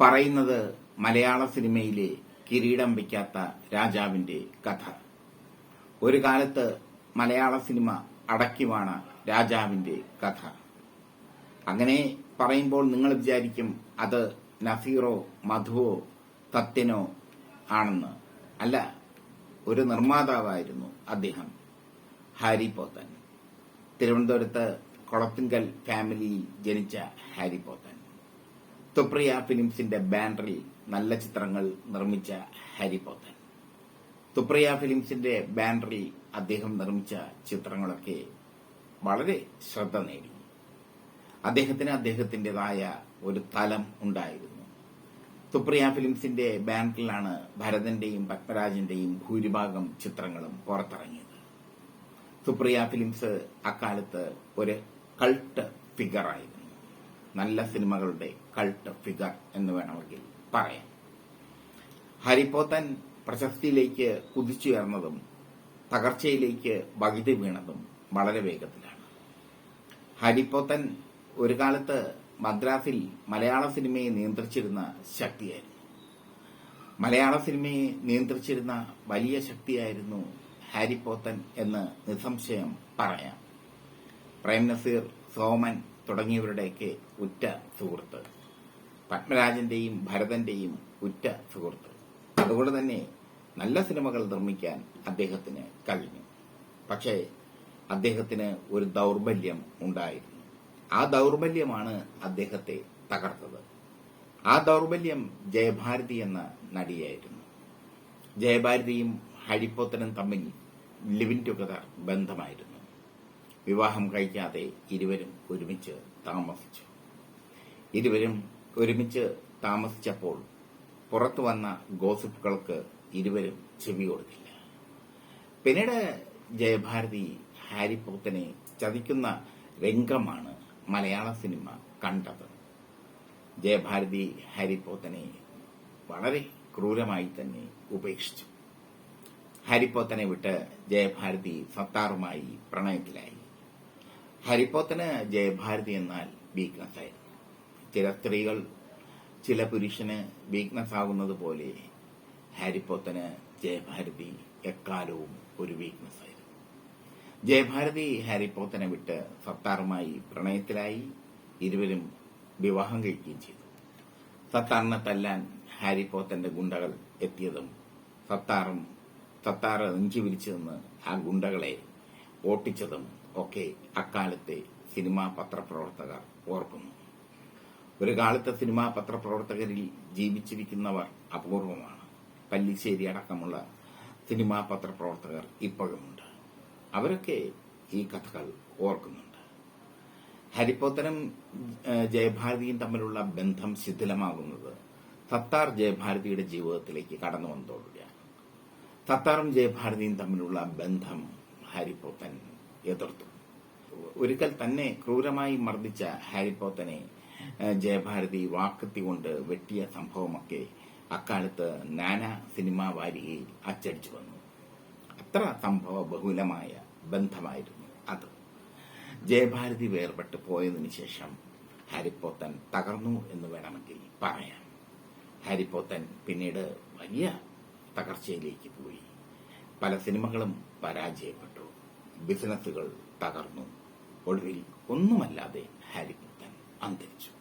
പറയുന്നത് മലയാള സിനിമയിലെ കിരീടം വയ്ക്കാത്ത രാജാവിന്റെ കഥ. ഒരു കാലത്ത് മലയാള സിനിമ അടക്കിവാണ രാജാവിന്റെ കഥ. അങ്ങനെ പറയുമ്പോൾ നിങ്ങൾ വിചാരിക്കും അത് നസീറോ മധുവോ സത്യനോ ആണെന്ന്. അല്ല ഒരു നിർമ്മാതാവായിരുന്നു അദ്ദേഹം ഹാരി പോത്തൻ. തിരുവനന്തപുരത്ത് കൊളത്തിങ്കൽ ഫാമിലിയിൽ ജനിച്ച ഹാരി പോത്തൻ. തുപ്രിയ ഫിലിംസിന്റെ ബാനറിൽ നല്ല ചിത്രങ്ങൾ നിർമ്മിച്ച ഹാരി പോത്തൻ. തുപ്രിയ ഫിലിംസിന്റെ ബാനറിൽ അദ്ദേഹം നിർമ്മിച്ച ചിത്രങ്ങളൊക്കെ വളരെ ശ്രദ്ധ നേടി. അദ്ദേഹത്തിന് അദ്ദേഹത്തിന്റെതായ ഒരു തലം ഉണ്ടായിരുന്നു. തുപ്രിയ ഫിലിംസിന്റെ ബാനറിലാണ് ഭരതന്റെയും പത്മരാജന്റെയും ഭൂരിഭാഗം ചിത്രങ്ങളും പുറത്തിറങ്ങിയത്. തുപ്രിയ ഫിലിംസ് അക്കാലത്ത് ഒരു കൾട്ട് ഫിഗറായിരുന്നു. നല്ല സിനിമകളുടെ കൾട്ട് ഫിഗർ എന്ന് വേണമെങ്കിൽ പറയാം. ഹരിപ്പോത്തൻ പ്രശസ്തിയിലേക്ക് കുതിച്ചുയർന്നതും തകർച്ചയിലേക്ക് വകുതി വീണതും വളരെ വേഗത്തിലാണ്. ഹരിപ്പോത്തൻ ഒരു കാലത്ത് മദ്രാസിൽ മലയാള സിനിമയെ നിയന്ത്രിച്ചിരുന്ന ശക്തിയായിരുന്നു. മലയാള സിനിമയെ നിയന്ത്രിച്ചിരുന്ന വലിയ ശക്തിയായിരുന്നു ഹാരി പോത്തൻ എന്ന് നിസ്സംശയം പറയാം. പ്രേം നസീർ സോമൻ തുടങ്ങിയവരുടെയൊക്കെ ഉറ്റ സുഹൃത്ത്. പത്മരാജന്റെയും ഭരതന്റെയും ഉറ്റ സുഹൃത്ത്. അതുകൊണ്ട് തന്നെ നല്ല സിനിമകൾ നിർമ്മിക്കാൻ അദ്ദേഹത്തിന് കഴിഞ്ഞു. പക്ഷേ അദ്ദേഹത്തിന് ഒരു ദൗർബല്യം ഉണ്ടായിരുന്നു. ആ ദൗർബല്യമാണ് അദ്ദേഹത്തെ തകർത്തത്. ആ ദൗർബല്യം ജയഭാരതി എന്ന നടിയായിരുന്നു. ജയഭാരതിയും ഹരിപ്പോത്തനും തമ്മിൽ ലിവിൻ ടുഗദർ ബന്ധമായിരുന്നു. വിവാഹം കഴിക്കാതെ ഇരുവരും ഒരുമിച്ച് താമസിച്ചു. ഇരുവരും ഒരുമിച്ച് താമസിച്ചപ്പോൾ പുറത്തു വന്ന ഗോസിപ്പുകൾക്ക് ഇരുവരും ചെവി കൊടുത്തില്ല. പിന്നീട് ജയഭാരതി ഹാരി പോത്തനെ ചതിക്കുന്ന രംഗമാണ് മലയാള സിനിമ കണ്ടത്. ജയഭാരതി ഹാരി പോത്തനെ വളരെ ക്രൂരമായി തന്നെ ഉപേക്ഷിച്ചു. ഹാരിപ്പോത്തനെ വിട്ട് ജയഭാരതി സത്താറുമായി പ്രണയത്തിലായി. ഹരിപ്പോത്തന് ജയഭാരതി എന്നാൽ വീക്ക്നെസ് ആയിരുന്നു. ചില സ്ത്രീകൾ ചില പുരുഷന് വീക്ക്നെസ് ആകുന്നത് പോലെ ഹാരിപ്പോത്തന് ജയഭാരതി എക്കാലവും ഒരു വീക്ക്നെസ് ആയിരുന്നു. ജയഭാരതി ഹരിപ്പോത്തനെ വിട്ട് സത്താറുമായി പ്രണയത്തിലായി ഇരുവരും വിവാഹം കഴിക്കുകയും ചെയ്തു. സത്താറിനെ തല്ലാൻ ഹാരിപ്പോത്തന്റെ ഗുണ്ടകൾ എത്തിയതും സത്താറും സത്താറ് നെഞ്ചു വിരിച്ചതെന്ന് ആ ഗുണ്ടകളെ ഓട്ടിച്ചതും ഒക്കെ അക്കാലത്തെ സിനിമാ പത്രപ്രവർത്തകർ ഓർക്കുന്നു. ഒരു കാലത്തെ സിനിമാ പത്രപ്രവർത്തകരിൽ ജീവിച്ചിരിക്കുന്നവർ അപൂർവമാണ്. പല്ലിശ്ശേരി അടക്കമുള്ള സിനിമാ പത്രപ്രവർത്തകർ ഇപ്പോഴുമുണ്ട്. അവരൊക്കെ ഈ കഥകൾ ഓർക്കുന്നുണ്ട്. ഹരിപ്പോത്തനും ജയഭാരതിയും തമ്മിലുള്ള ബന്ധം ശിഥിലമാകുന്നത് സത്താർ ജയഭാരതിയുടെ ജീവിതത്തിലേക്ക് കടന്നു വന്നതോടുകൂടിയാണ്. സത്താറും ജയഭാരതിയും തമ്മിലുള്ള ബന്ധം ഹാരിപ്പോത്തൻ എതിർത്തു. ഒരിക്കൽ തന്നെ ക്രൂരമായി മർദ്ദിച്ച ഹാരിപ്പോത്തനെ ഏഹ്, ജയഭാരതി വാക്കത്തി കൊണ്ട് വെട്ടിയ സംഭവമൊക്കെ അക്കാലത്ത് നാനാ സിനിമാ വാരികയിൽ അച്ചടിച്ചു വന്നു. അത്ര സംഭവ ബഹുലമായ ബന്ധമായിരുന്നു അത്. ജയഭാരതി വേർപെട്ട് പോയതിനു ശേഷം ഹാരിപ്പോത്തൻ തകർന്നു എന്ന് വേണമെങ്കിൽ പറയാം. ഹാരിപ്പോത്തൻ പിന്നീട് വലിയ തകർച്ചയിലേക്ക് പോയി. പല സിനിമകളും പരാജയപ്പെട്ടു. ബിസിനസ്സുകൾ തകർന്നു. ഒടുവിൽ ഒന്നുമല്ലാതെ ഹാരിപുത്തൻ അന്തരിച്ചു.